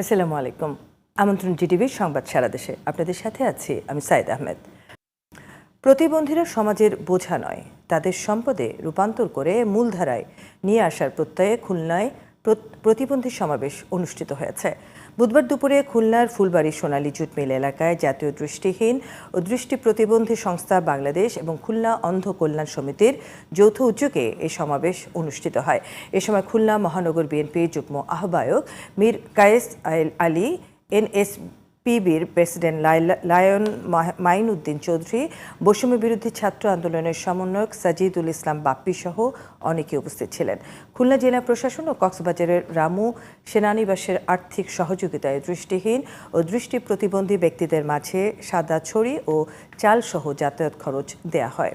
আসসালামু আলাইকুম। আমন্ত্রণ জিটিভির সংবাদ সারা দেশে। আপনাদের সাথে আছি আমি সাইদ আহমেদ। প্রতিবন্ধীরা সমাজের বোঝা নয়, তাদের সম্পদে রূপান্তর করে মূলধারায় নিয়ে আসার প্রত্যয়ে খুলনায় প্রতিবন্ধী সমাবেশ অনুষ্ঠিত হয়েছে। বুধবার দুপুরে খুলনার ফুলবাড়ি সোনালী জুট মিল এলাকায় জাতীয় দৃষ্টিহীন ও দৃষ্টি প্রতিবন্ধী সংস্থা বাংলাদেশ এবং খুলনা অন্ধ কল্যাণ সমিতির যৌথ উদ্যোগে এই সমাবেশ অনুষ্ঠিত হয়। এ সময় খুলনা মহানগর বিএনপি যুগ্ম আহ্বায়ক মীর কায়েস আলী আলী এনএসপিবির প্রেসিডেন্ট লায়ন মাহ- মাইনউদ্দিন চৌধুরী, বৈষম্য বিরোধী ছাত্র আন্দোলনের সমন্বয়ক সাজিদুল ইসলাম বাপ্পি সহ অনেকে উপস্থিত ছিলেন। খুলনা জেলা প্রশাসন ও কক্সবাজারের রামু সেনানিবাসের আর্থিক সহযোগিতায় দৃষ্টিহীন ও দৃষ্টি প্রতিবন্ধী ব্যক্তিদের মাঝে সাদা ছড়ি ও চালসহ যাতায়াত খরচ দেয়া হয়।